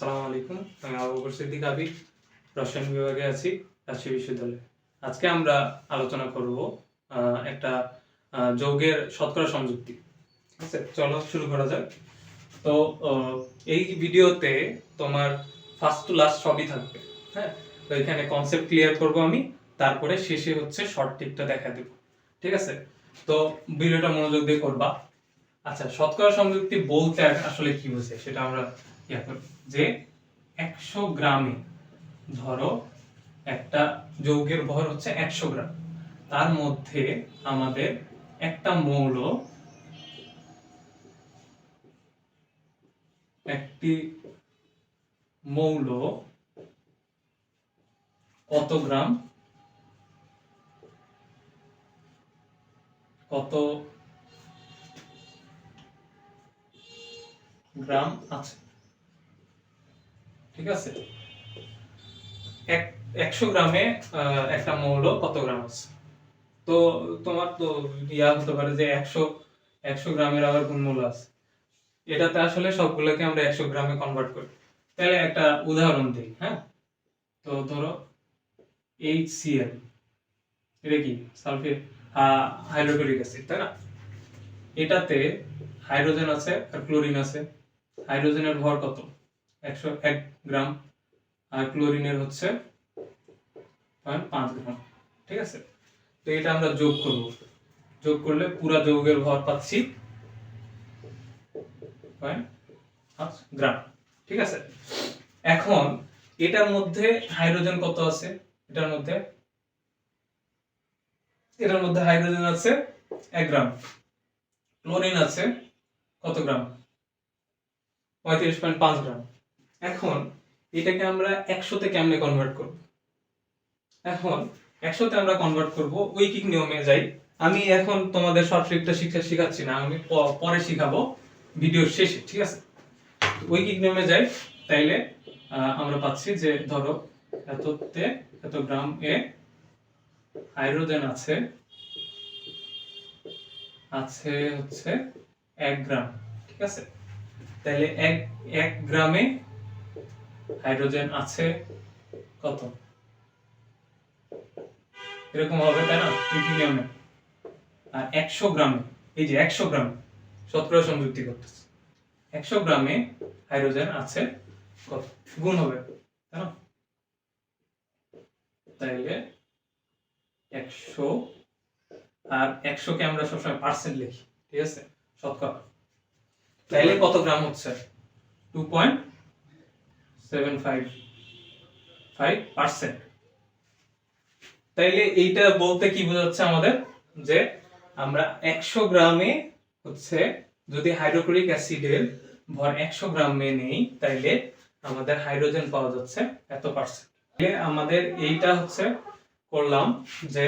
আসসালামু আলাইকুম। আমি আবু বকর সিদ্দিক আবির রসায়ন বিভাগে আছি, রাজশাহী বিশ্ববিদ্যালয়ে। আজকে আমরা আলোচনা করব একটা যৌগের শতকরা সংযুক্তি। আছে? চলো শুরু করা যাক। তো এই ভিডিওতে তোমার ফার্স্ট টু লাস্ট সবই থাকবে হ্যাঁ? তো এখানে কনসেপ্ট ক্লিয়ার করব আমি, তারপরে শেষে হচ্ছে শর্ট টিপটা দেখা দেব। ঠিক আছে? তো ভিডিওটা মনোযোগ দিয়ে করবা। আচ্ছা শতকরা সংযুক্তি বলতে আসলে কি বোঝে সেটা আমরা ইয়া করি। যে একশো গ্রামে, ধরো একটা যৌগের ভর হচ্ছে একশো গ্রাম। তার মধ্যে আমাদের একটা মৌল, একটি মৌল কত গ্রাম? কত গ্রাম আছে? ঠিক আছে? এক, একশো গ্রামে একটা মৌল কত গ্রাম আছে? তো তোমার তো ইয়া হতে পারে যে একশো একশো গ্রামের আবার গুণমূল আছে। এটাতে আসলে সবগুলোকে আমরা একশো গ্রামে কনভার্ট করি। তাহলে একটা উদাহরণ দিই হ্যাঁ? তো ধরো এইচ সি এল এটা কি? সালফেট হাইড্রোক্লোরিক অ্যাসিড, তাই না? এটাতে হাইড্রোজেন আছে আর ক্লোরিন আছে। হাইড্রোজেনের ভর কত? একশো এক গ্রাম আর ক্লোরিনের হচ্ছে পাঁচ গ্রাম, ঠিক আছে? তো এটা আমরা যোগ করব। যোগ করলে পুরা যৌগের ভর পাচ্ছি গ্রাম, ঠিক আছে? এখন এটার মধ্যে হাইড্রোজেন কত আছে? এটার মধ্যে এটার মধ্যে হাইড্রোজেন আছে এক গ্রাম, ক্লোরিন আছে কত গ্রাম? পঁয়ত্রিশ পয়েন্ট পাঁচ গ্রাম। এখন এটাকে আমরা একশোতে কেমনে কনভার্ট করব? এখন একশোতে আমরা কনভার্ট করব ঐকিক নিয়মে যাই। আমি এখন তোমাদের শর্ট ট্রিকটা শিক্ষা শিখাচ্ছি না, আমি পরে শিখাবো ভিডিওর শেষে, ঠিক আছে? ঐকিক নিয়মে যাই, তাইলে আমরা পাচ্ছি যে ধরো এততে, এত গ্রাম এ হাইড্রোজেন আছে আছে হচ্ছে এক গ্রাম, ঠিক আছে? তাহলে এক এক গ্রামে হাইড্রোজেন আছে কত? এরকম হবে, তাই না? ঐকিক নিয়মে আর একশো গ্রামে, এই যে একশো গ্রাম শতকরা সংযুক্তি করতেছে। একশো গ্রামে হাইড্রোজেন আছে কত? গুণ হবে, তাই না? তাইলে একশো, আর একশোকে আমরা সবসময় পার্সেন্ট লিখি, ঠিক আছে? শতকরা। তাইলে কত গ্রাম হচ্ছে? Two point seven five percent. তাইলে এইটা বলতে কি বোঝাচ্ছে আমাদের? যে আমরা একশো গ্রামে হচ্ছে যদি হাইড্রোক্লোরিক অ্যাসিডের ভর একশো গ্রামে নেই, তাইলে আমাদের হাইড্রোজেন পাওয়া যাচ্ছে এত পার্সেন্ট। আমাদের এইটা হচ্ছে করলাম যে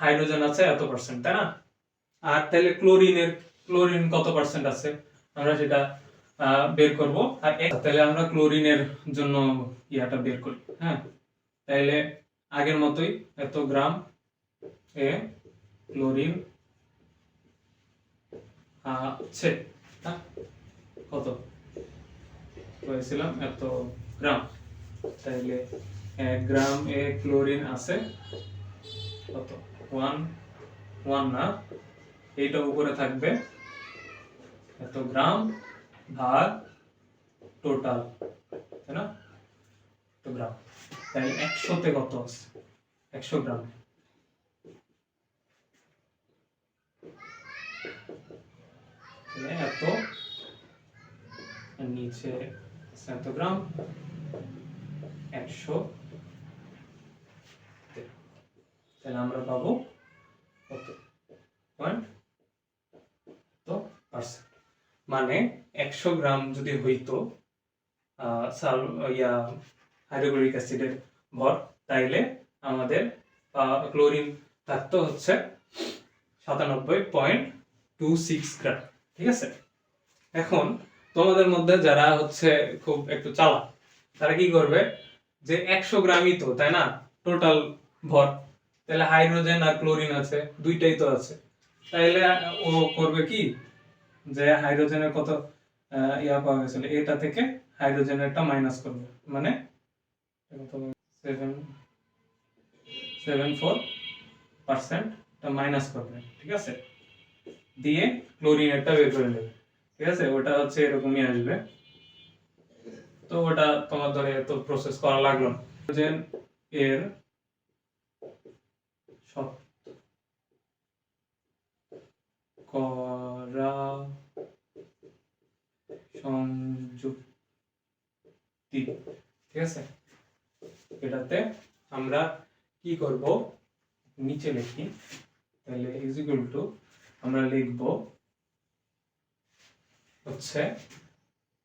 হাইড্রোজেন আছে এত পার্সেন্ট, তাই না? আর তাহলে ক্লোরিনের, ক্লোরিন কত পার্সেন্ট আছে? আমরা সেটা বের করব। আর তাহলে আমরা ক্লোরিনের জন্য ইয়াটা বের করি হ্যাঁ? তাইলে আগের মতোই এত গ্রাম এ ক্লোরিন আছে কত? করেছিলাম এত গ্রাম। তাইলে এক গ্রাম এ ক্লোরিন আছে কত? ওয়ান ওয়ান না? এইটা উপরে থাকবে এত গ্রাম। ভাগ টোটাল তাই না এত গ্রাম তাই একশোতে কত আছে একশো গ্রাম তাহলে এত নিচে এত গ্রাম একশো তাহলে আমরা পাবো কত পয়েন্ট তো পার্সেন্ট মানে একশো গ্রাম যদি হইতো সাল, ইয়া, হাইড্রোক্লোরিক অ্যাসিডের ভর, তাইলে আমাদের ক্লোরিন থাকতো হচ্ছে সাতানব্বই পয়েন্ট টু সিক্স গ্রাম, ঠিক আছে? এখন তোমাদের মধ্যে যারা হচ্ছে খুব একটু চালা তারা কি করবে? যে একশো গ্রামই তো, তাই না? টোটাল ভর তাহলে হাইড্রোজেন আর ক্লোরিন আছে, দুইটাই তো আছে। তাইলে ও করবে কি? যে হাইড্রোজেনের কত ইয়া পাওয়া গেছিল, এটা থেকে হাইড্রোজেনেরটা মাইনাস করবে। মানে seven seven four percent minus করবে, ঠিক আছে? দিয়ে ক্লোরিনেরটা বের করে নেবে, ঠিক আছে? ওটা হচ্ছে এরকমই আসবে। তো ওটা তোমার ধরে এত প্রসেস করা লাগল না। এর করা সংযুক্তি। ঠিক আছে? এটাতে আমরা কি করব? নিচে লিখি। তাহলে ইজিক্যাল টু আমরা লিখব হচ্ছে,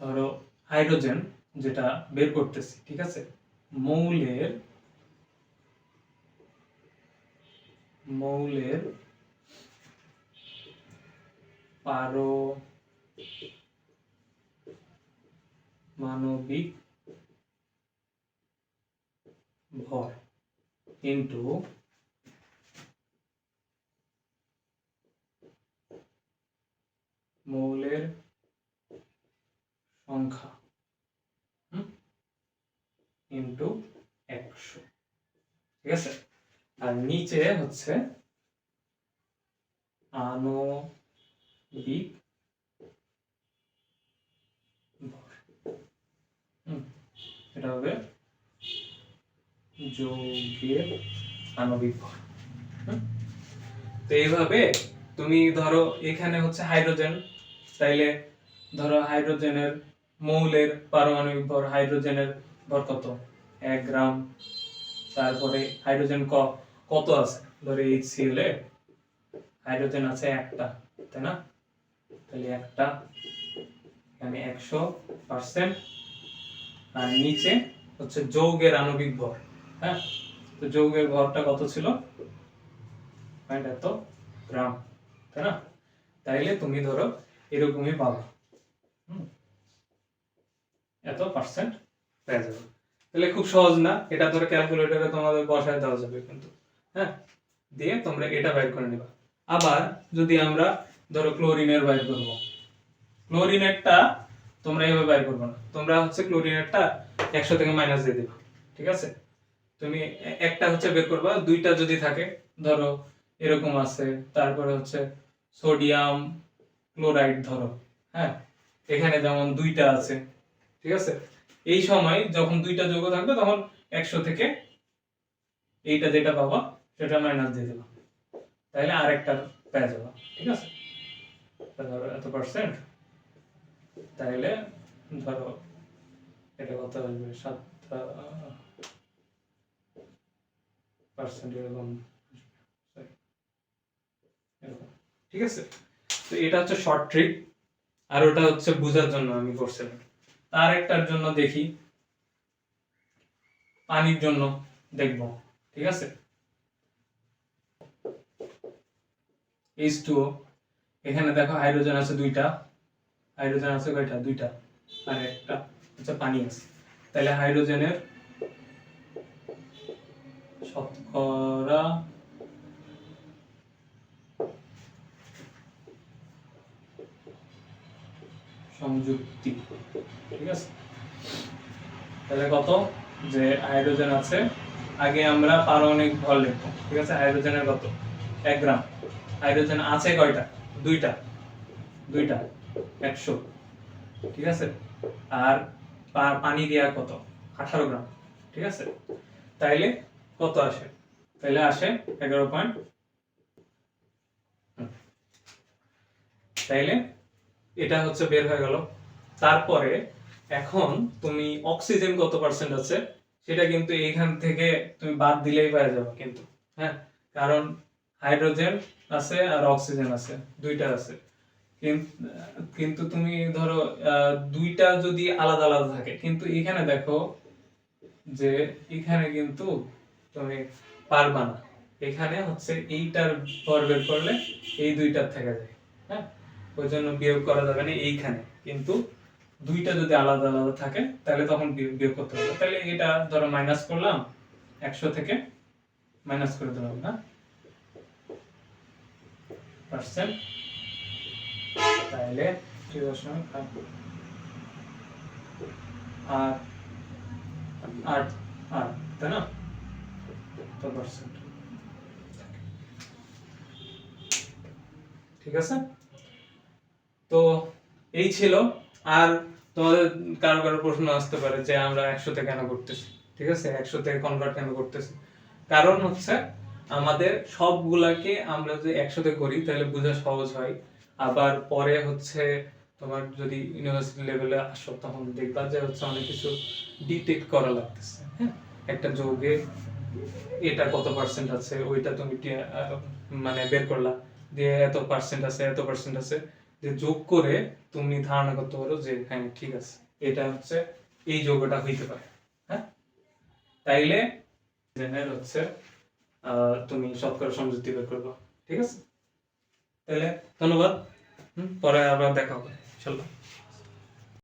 ধরো হাইড্রোজেন যেটা বের করতেছি, ঠিক আছে? মৌলের মৌলের পারমাণবিক ভর ইন্টু মৌলের সংখ্যা ইন্টু একশো। ঠিক আছে? আর নিচে হচ্ছে আণবিক হুম, এটা হবে যৌগের আণবিক ভর? তো এইভাবে তুমি ধরো এখানে হচ্ছে হাইড্রোজেন তাইলে ধরো হাইড্রোজেনের মৌলের পারমাণবিক ভর হাইড্রোজেনের ভর কত? এক গ্রাম তারপরে হাইড্রোজেন ক কত আছে? ধরো এইচ এ হাইড্রোজেন আছে একটা তাই না? তাহলে একটা, এখানে একশো পার্সেন্ট আর নিচে হচ্ছে যৌগের আণবিক ভর হ্যাঁ? তো যৌগের ভরটা কত ছিল? পয়েন্ট এত গ্রাম, তাই না? তাইলে তুমি ধরো এরকমই পাবো। এত পার্সেন্ট পেয়ে যাবে। তাহলে খুব সহজ না, এটা ধরো ক্যালকুলেটরে তোমাদের বসায় দেওয়া যাবে কিন্তু হ্যাঁ? দিয়ে তোমরা এটা বাইর করে নিবা। আবার যদি আমরা ধরো ক্লোরিনের বাইর করব। ক্লোরিনেরটা তোমরা এইভাবে বাইর করবে না। তোমরা হচ্ছে ক্লোরিনেরটা একশো থেকে মাইনাস দিয়ে দিবা, ঠিক আছে? তুমি একটা হচ্ছে বের করবা, দুইটা যদি থাকে, ধরো এরকম আছে, তারপরে হচ্ছে সোডিয়াম ক্লোরাইড ধরো হ্যাঁ? এখানে যেমন দুইটা আছে, ঠিক আছে? এই সময় যখন দুইটা যৌগ থাকবে, তখন একশো থেকে এইটা যেটা পাবা, সেটা মাইনাস দিয়ে দেবা। তাহলে আরেকটা পেয়ে যাবা, ঠিক আছে? ধরো, এত পার্সেন্ট তাহলে ধরো, এটা কত আসবে সাত পার্সেন্ট এরকম ঠিক আছে? তো এটা হচ্ছে শর্ট ট্রিক আর ওটা হচ্ছে বোঝার জন্য আমি করছিলাম তার একটার জন্য দেখি। পানির জন্য দেখব। ঠিক আছে? এইচ টু এখানে দেখো হাইড্রোজেন আছে দুইটা। হাইড্রোজেন আছে কয়টা? দুইটা। আর একটা হচ্ছে পানি আছে। তাহলে হাইড্রোজেনের শতকরা সংযুক্তি। ঠিক আছে? তাহলে কত? যে হাইড্রোজেন আছে, আগে আমরা পারমাণবিক ভর লিখব। ঠিক আছে? হাইড্রোজেনের কত? এক গ্রাম। হাইড্রোজেন আছে কয়টা? দুইটা দুইটা, একশো, ঠিক আছে? আর পানি দেওয়া কত? আঠারো গ্রাম, ঠিক আছে? তাইলে কত আসে? তাইলে আসে এগারো পয়েন্ট তাইলে এটা হচ্ছে বের হয়ে গেল। তারপরে এখন তুমি অক্সিজেন কত পার্সেন্ট আছে? সেটা কিন্তু এইখান থেকে তুমি বাদ দিলেই পাওয়া যাবে কিন্তু হ্যাঁ? কারণ হাইড্রোজেন আছে আর অক্সিজেন আছে, দুইটা আছে। কিন্তু তুমি ধরো দুইটা যদি আলাদা আলাদা থাকে, কিন্তু এখানে দেখো যে এখানে কিন্তু তুমি পারবা না। এখানে হচ্ছে এইটার ভর বের করলে এই দুইটার থেকে যায় হ্যাঁ? ওই জন্য বিয়োগ করা যাবে না এইখানে। কিন্তু দুইটা যদি আলাদা আলাদা থাকে, তাহলে তখন বিয়োগ বিয়োগ করতে হবে। তাহলে এটা ধরো মাইনাস করলাম, একশো থেকে মাইনাস করে দিলাম, না? পার্সেন্ট। তাহলে কি দশমিক আট। আর আট আট তাই না? তো পার্সেন্ট। ঠিক আছে? তো এই ছিল। আর তোমাদের কারও কারও প্রশ্ন আসতে পারে যে আমরা একশোতে কেন করতেছি? ঠিক আছে? একশোতে কনভার্ট কেন করতেছি? কারণ হচ্ছে আমাদের সবগুলাকে আমরা যে একসাথে করি, তাহলে বোঝা সহজ হয়। আবার পরে হচ্ছে তোমার যদি ইউনিভার্সিটি লেভেলে আসো, তখন দেখবা যে হচ্ছে অনেক কিছু ডিটেক্ট করা লাগতেছে হ্যাঁ? একটা যৌগে এটা কত পার্সেন্ট আছে, ওইটা তুমি মানে বের করলা দিয়ে এত পার্সেন্ট আছে, এত পার্সেন্ট আছে, যে যোগ করে তুমি ধারণা করতে পারো যে হ্যাঁ ঠিক আছে, এটা হচ্ছে এই যোগটা হইতে পারে হ্যাঁ? তাইলে জেনের হচ্ছে তুমি শতকরা সংযুক্তি বের করবে। ঠিক আছে? তাহলে ধন্যবাদ। পরে আবার দেখা হবে। ইনশাল্লাহ।